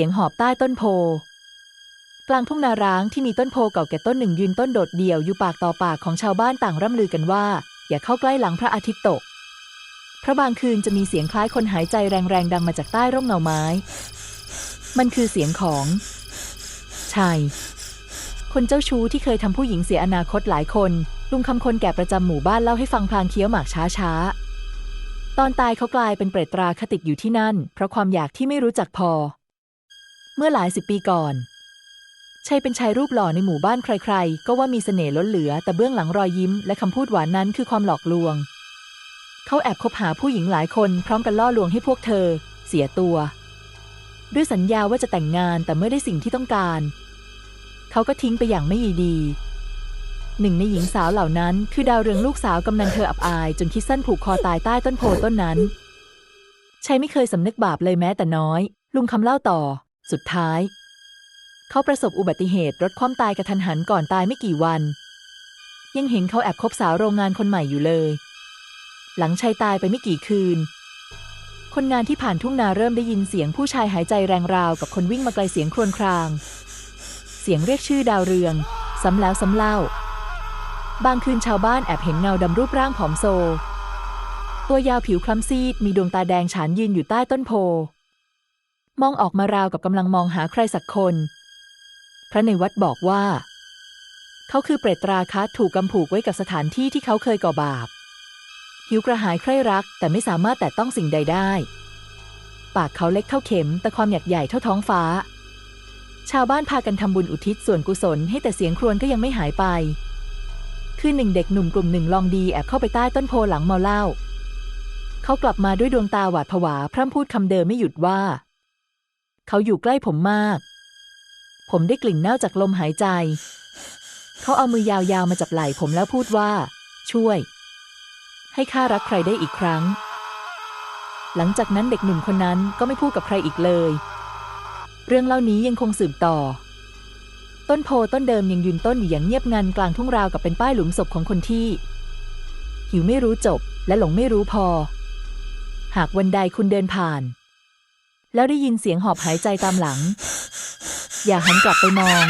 สียงหอบใต้ต้นโพ กลางทุ่งนาร้างที่มีต้นโพเก่าแก่ต้นหนึ่งยืนต้นโดดเดี่ยวอยู่ปากต่อปากของชาวบ้านต่างร่ำลือกันว่า อย่าเข้าใกล้หลังพระอาทิตย์ตก เพราะบางคืนจะมีเสียงคล้ายคนหายใจแรงๆดังมาจากใต้ร่มเงาไม้ มันคือเสียงของชายคนเจ้าชู้ที่เคยทำผู้หญิงเสียอนาคตหลายคน ลุงคำคนแก่ประจำหมู่บ้านเล่าให้ฟังพลางเคี้ยวหมากช้าๆตอนตายเขากลายเป็นเปรตตราคติดอยู่ที่นั่น เพราะความอยากที่ไม่รู้จักพอ เมื่อหลายสิบปีก่อนชัยเป็นชายรูปหล่อในหมู่บ้านใครๆ ก็ว่ามีเสน่ห์ล้นเหลือ แต่เบื้องหลังรอยยิ้มและคำพูดหวานนั้นคือความหลอกลวง เขาแอบคบหาผู้หญิงหลายคนพร้อมกันล่อลวงให้พวกเธอ เสียตัว ด้วยสัญญาว่าจะแต่งงานแต่เมื่อได้สิ่งที่ต้องการ เขาก็ทิ้งไปอย่างไม่ยีดี หนึ่งในหญิงสาวเหล่านั้น คือดาวเรืองลูกสาวกำนันเธออับอาย จนคิดสั้นผูกคอตายใต้ต้นโพต้นนั้นชัยไม่เคยสำนึกบาปเลยแม้แต่น้อย ลุงคำเล่าต่อ สุดท้าย เขาประสบอุบัติเหตุรถคว่ำตายกระทันหันก่อนตายไม่กี่วัน ยังเห็นเขาแอบคบสาวโรงงานคนใหม่อยู่เลย หลังชัยตายไปไม่กี่คืน คนงานที่ผ่านทุ่งนาเริ่มได้ยินเสียงผู้ชายหายใจแรงราวกับคนวิ่งมาไกลเสียงครวญคราง เสียงเรียกชื่อดาวเรือง ซ้ำแล้วซ้ำเล่า บางคืนชาวบ้านแอบเห็นเงาดำรูปร่างผอมโซตัวยาวผิวคล้ำซีดมีดวงตาแดงฉานยืนอยู่ใต้ต้นโพ มองออกมาราวกับกำลังมองหาใครสักคน พระในวัดบอกว่า เขาคือเปรตราคัดถูกกำผูกไว้กับสถานที่ที่เขาเคยก่อบาป หิวกระหายใคร่รักแต่ไม่สามารถแตะต้องสิ่งใดได้ ปากเขาเล็กเท่าเข็ม แต่ความอยากใหญ่เท่าท้องฟ้า ชาวบ้านพากันทำบุญอุทิศส่วนกุศลให้แต่เสียงครวญก็ยังไม่หายไป คือหนึ่งเด็กหนุ่มกลุ่มหนึ่งลองดีแอบเข้าไปใต้ต้นโพหลังเมาเหล้าเขากลับมาด้วยดวงตาหวาดผวาพร่ำพูดคำเดิมไม่หยุดว่า เขาอยู่ใกล้ผมมาก ผมได้กลิ่นเน่าจากลมหายใจ เขาเอามือยาวๆมาจับไหล่ผมแล้วพูดว่า ช่วย ให้ข้ารักใครได้อีกครั้ง หลังจากนั้นเด็กหนุ่มคนนั้นก็ไม่พูดกับใครอีกเลย เรื่องเล่านี้ยังคงสืบต่อ ต้นโพต้นเดิมยังยืนต้นอยู่อย่างเงียบงันกลางทุ่งราวกับเป็นป้ายหลุมศพของคนที่ หิวไม่รู้จบและหลงไม่รู้พอ หากวันใดคุณเดินผ่าน แล้วได้ยินเสียงหอบหายใจตามหลัง อย่าหันกลับไปมอง